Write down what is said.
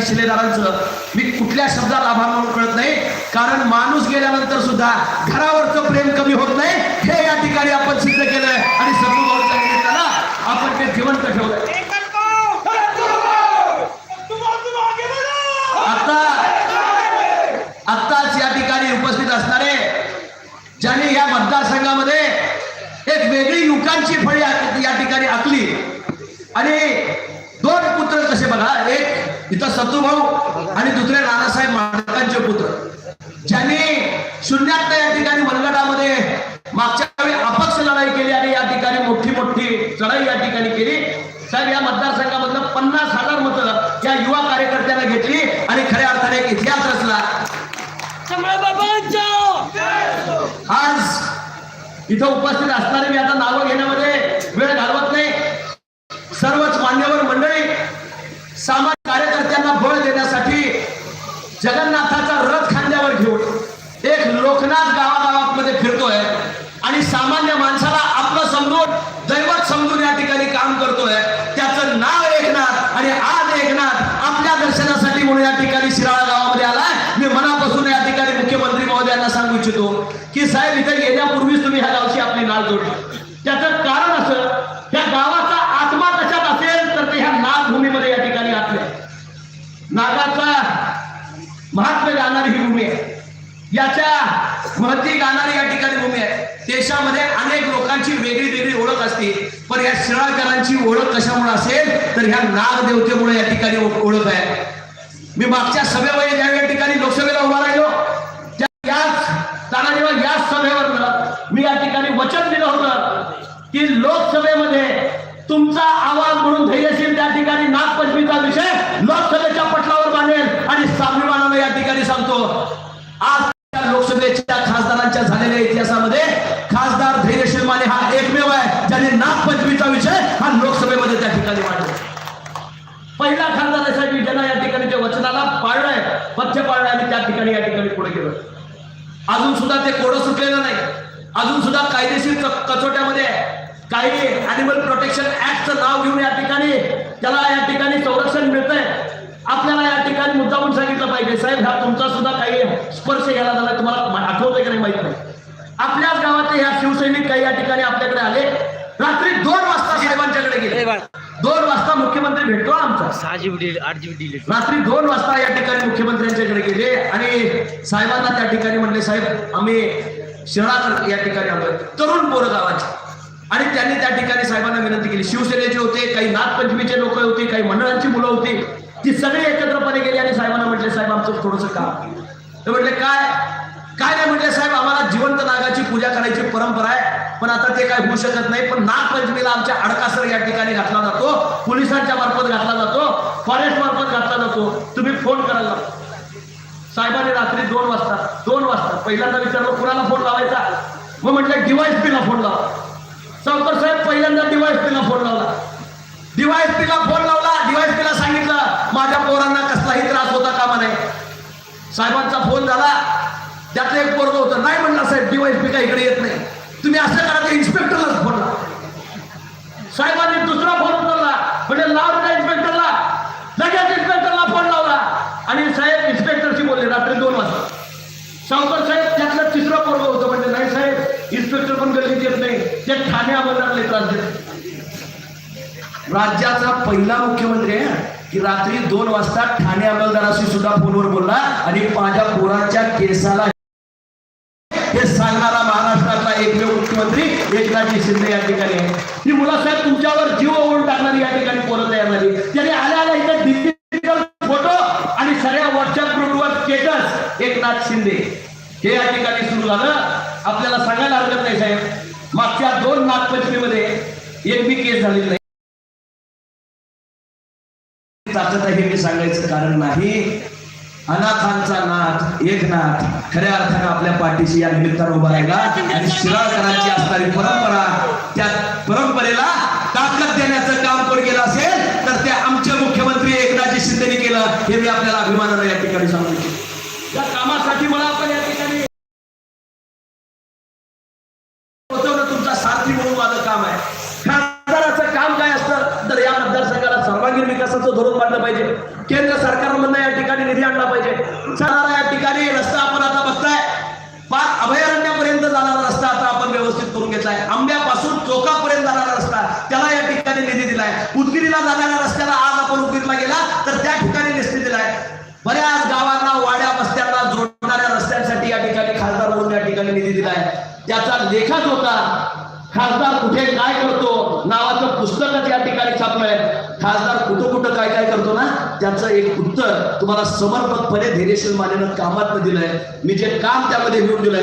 ठिकाणी शिलेदारांचं. मी कुठल्या शब्दात आभार म्हणून कळत नाही. कारण माणूस गेल्यानंतर सुद्धा घरावरचं प्रेम कमी होत नाही. हे या ठिकाणी आपण सिद्ध केलंय. आणि सत्तूभाऊच्या निमित्तानं आपण ते जिवंत ठेवलंय. आता आत्ताच या ठिकाणी उपस्थित असणारे ज्यांनी या मतदारसंघामध्ये एक वेगळी युवकांची फळी या ठिकाणी आखली. आणि दोन पुत्र कसे बघा एक इथं सत्तूभाऊ आणि दुसरे नानासाहेब माडकांचे पुत्र. ज्यांनी शून्यात या ठिकाणी मनगटामध्ये मागच्या वेळी अपक्ष लढाई केली आणि या ठिकाणी मोठी मोठी चढाई या ठिकाणी केली. साहेब या मतदारसंघामधलं पन्नास हजार मतं या युवा कार्यकर्त्यांना घेतली आणि खऱ्या अर्थाने एक इतिहास रचला. आज इथं उपस्थित असणारे मी आता नावं घेण्यामध्ये वेळ घालवत नाही. सर्वच मान्यवर मंडळी देण्यासाठी जगन्नाथाचा रथ खांद्यावर घेऊन एक लोकनाथ गावागावामध्ये फिरतोय आणि सामान्य माणसाला आपलं समजून दैवत समजून या ठिकाणी काम करतोय. त्याचं नाव एकनाथ आणि आज एकनाथ आपल्या दर्शनासाठी म्हणून या ठिकाणी शिराळा गावामध्ये आलाय. मी मनापासून या ठिकाणी मुख्यमंत्री महोदयांना सांगू इच्छितो की साहेब इथे येण्यापूर्वीच तुम्ही ह्या गावची आपली नाळ जोडली त्याचं कारण असं त्या गावाचा आत्मा कशात असेल तर ते ह्या नागभूमीमध्ये या ठिकाणी आतले नागाचा महात्म्य गाणारी ही भूमी आहे ज्याच्या महती गाणारी या ठिकाणी भूमी आहे. देशामध्ये अनेक लोकांची वेगळी वेगळी ओळख असते. पण या शिराळकरांची ओळख कशामुळे असेल? तर ह्या नागदेवतेमुळे या ठिकाणी ओळख आहे. मी मागच्या सभेमध्ये ज्या या ठिकाणी लोकसभेला उभा राहिलो याच तानाजीवर याच सभेवर मी या ठिकाणी वचन दिलं होतं की लोकसभेमध्ये तुमचा आवाज म्हणून धैर्यशील त्या ठिकाणी नागपंचमीचा विषय लोकसभेच्या पटलावर बांधेल आणि स्वाभिमानानं या ठिकाणी सांगतो आज त्या लोकसभेच्या खासदारांच्या झालेल्या इतिहासामध्ये खासदार धैर्यशील माने हा एकमेव आहे ज्याने नागपंचमीचा विषय हा लोकसभेमध्ये त्या ठिकाणी मांडला. पहिला खासदार आहे ज्यांना या ठिकाणी त्या वचनाला पाळलंय पथ्य पाळलं आणि त्या ठिकाणी या ठिकाणी पुढे गेलं. अजून सुद्धा ते कोडं सुटलेलं नाही. अजून सुद्धा कायदेशीर कचोट्यामध्ये काही अॅनिमल प्रोटेक्शन ऍक्टचं नाव घेऊन या ठिकाणी त्याला या ठिकाणी संरक्षण मिळतंय. आपल्याला या ठिकाणी मुद्दामून सांगितलं पाहिजे. साहेब हा तुमचा सुद्धा काही स्पर्श घ्यायला झाला तुम्हाला मा- आठवतंय का नाही माहीत नाही. आपल्याच गावातले ह्या शिवसैनिक काही या ठिकाणी आपल्याकडे आले. रात्री दोन वाजता साहेबांच्याकडे गेले. दोन वाजता मुख्यमंत्री भेटतो आमचा. सहा जीबी आठ जीबी रात्री दोन वाजता या ठिकाणी मुख्यमंत्र्यांच्याकडे गेले आणि साहेबांना त्या ठिकाणी म्हणले साहेब आम्ही शहरात या ठिकाणी आलोय तरुण पोरं गावाचे. आणि त्यांनी त्या ठिकाणी साहेबांना विनंती केली. शिवसेनेचे होते काही नागपंचमीचे लोक होते काही मंडळांची मुलं होती. ती सगळी एकत्रपणे गेली आणि साहेबांना म्हटले साहेब आमचं थोडंसं काम ते म्हटले काय? काय नाही म्हटले साहेब पूजा करायची परंपरा आहे. पण आता ते काय होऊ शकत नाही. पण नागपंचमीला आमच्या अडकासर या ठिकाणी घातला जातो. पोलिसांच्या मार्फत घातला जातो. फॉरेस्ट मार्फत घातला जातो. तुम्ही फोन करायला लागतो. साहेबांनी रात्री दोन वाजता दोन वाजता पहिल्यांदा विचारलं कुणाला फोन लावायचा? मग म्हटलं डिवाइस पीला फोन लावा. सावकर साहेब पहिल्यांदा डिवाइस पीला फोन लावला. डिवाइस पीला फोन लावला. डिवाइस पीला सांगितलं माझ्या पोरांना कसलाही त्रास होता कामा नाही साहेबांनी त्यातलं एक पोरग होतं. नाही म्हणला साहेब डिवाइस पी काय इकडे येत नाही. तुम्ही असं करा ते इन्स्पेक्टरलाच फोन लावा. साहेबांनी दुसरा फोन उचलला. म्हणजे लाव त्या इन्स्पेक्टरला लगेच इन्स्पेक्टरला फोन लावला. आणि साहेब इन्स्पेक्टरशी बोलले रात्री दोन वाजता. सावकर साहेब त्यातलं तिसरं पोरग होतं. म्हणजे नाही साहेब इन्स्पेक्टर पण गल्लीत येत नाही. ते ठाणे अंमलदारले त्रास देत राज्याचा पहिला मुख्यमंत्री आहे. की रात्री दोन वाजता ठाणे अंमलदाराशी सुद्धा फोनवर बोलला. आणि माझ्या पोरांच्या केसाला सांगणारा महाराष्ट्राचा एकमेव मुख्यमंत्री एकनाथजी शिंदे या ठिकाणी आहे ही मुलं साहेब तुमच्यावर जीव ओढून टाकणारी या ठिकाणी पोरं तयार झाली. त्याने आल्या आल्या इथं डिजिटल फोटो आणि सगळ्या व्हॉट्सअप ग्रुपवर स्टेटस एकनाथ शिंदे. हे या ठिकाणी सुरू झालं. आपल्याला सांगायला हरकत नाही साहेब. मागच्या दोन नागपंचमीमध्ये एक बी केस झालेली नाही. हे मी सांगायचं कारण नाही. अनाथांचा नाथ एकनाथ खऱ्या अर्थानं आपल्या पाठीशी या निमित्तानं उभा राहिला. आणि शिराळकरांची असणारी परंपरा त्या परंपरेला ताकद देण्याचं काम कोण केलं असेल तर ते आमचे मुख्यमंत्री एकनाथजी शिंदेने केलं. हे मी आपल्याला अभिमानानं या ठिकाणी सांगू इच्छितो त्याचा होता. खासदार कुठे काय करतो? नावाचं पुस्तकच या ठिकाणी छापलंय. खासदार कुठं कुठं काय काय करतो ना? त्याचं एक उत्तर तुम्हाला समर्पकपणे धैर्यशील मानेनं कामात दिलंय. मी जे काम त्यामध्ये घेऊन दिलंय